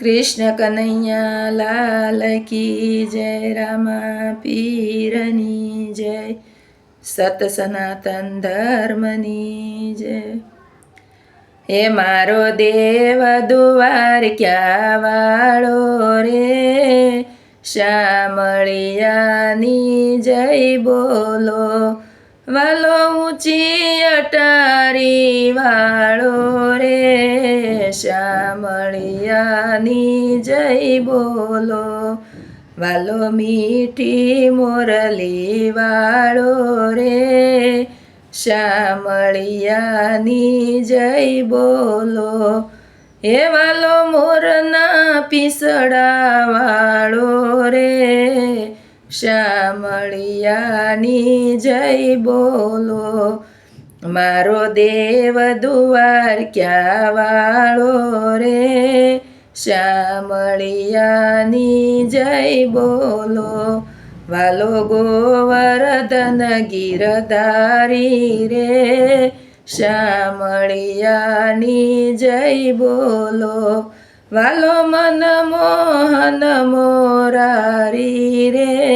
કૃષ્ણ કનૈયા લાલ કી જય, રામા પીરની જય, સત સનાતન ધર્મની જય. હે મારો દેવ દુવાર, ક્યાં વાળો રે? શામળિયાની જય બોલો વાલો ઊંચી અટારી વાળો રે, શ્યામળિયાની જય બોલો. વાલો મીઠી મોરલી વાળો રે, શ્યામળિયાની જય બોલો. હે વાલો મોરના પીસડા વાળો રે શામળિયાની જય બોલો, મારો દેવ દુવાર ક્યાં વાળો રે? શામળિયાની જય બોલો, વાલો ગોવર્ધન ગીરધારી રે? શામળિયાની જય બોલો, વાલો મન મોહન મોરારી રે?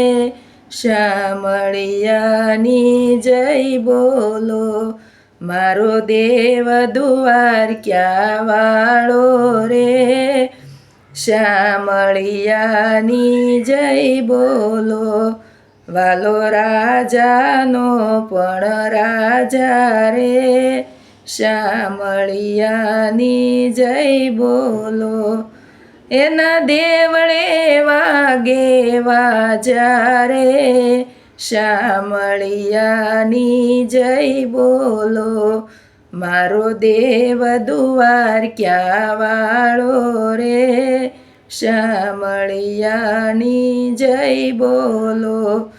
શામળિયાની જય બોલો, મારો દેવ દુવાર ક્યાં વાળો રે? શામળિયાની જય બોલો, વાલો રાજાનો પણ રાજા રે. શામળિયાની જય બોલો એના દેવળે વાગે વાજારે, શામળિયાની જય બોલો, મારો દેવ દુવાર ક્યાં વાળો રે? શામળિયાની જય બોલો,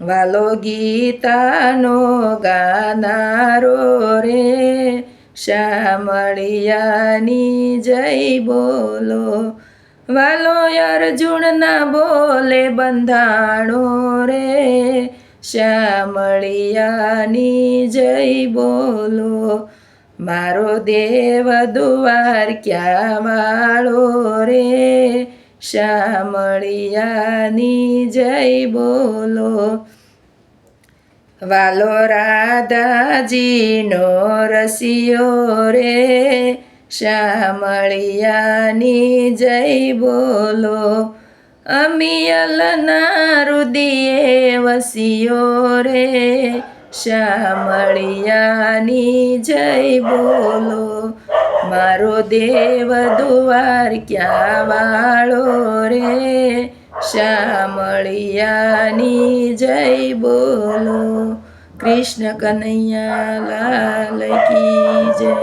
વાલો ગીતાનો ગાનારો રે, શામળિયાની જય બોલો વાલો અર્જુનના બોલે બંધાણો રે. શ્યામળિયાની જય બોલો, મારો દેવ દુવાર ક્યાં વાળો રે? શ્યામળિયાની જય બોલો. વાલો રાધાજીનો રસિયો રે. શામળિયાની જય બોલો. અમિયલના રુદિયે વસિયો રે. શ્યામળિયાની જય બોલો. મારો દેવ દુવાર ક્યાં વાળો રે? શ્યામળિયાની જય બોલો. કૃષ્ણ કનૈયા લાલ કી જય.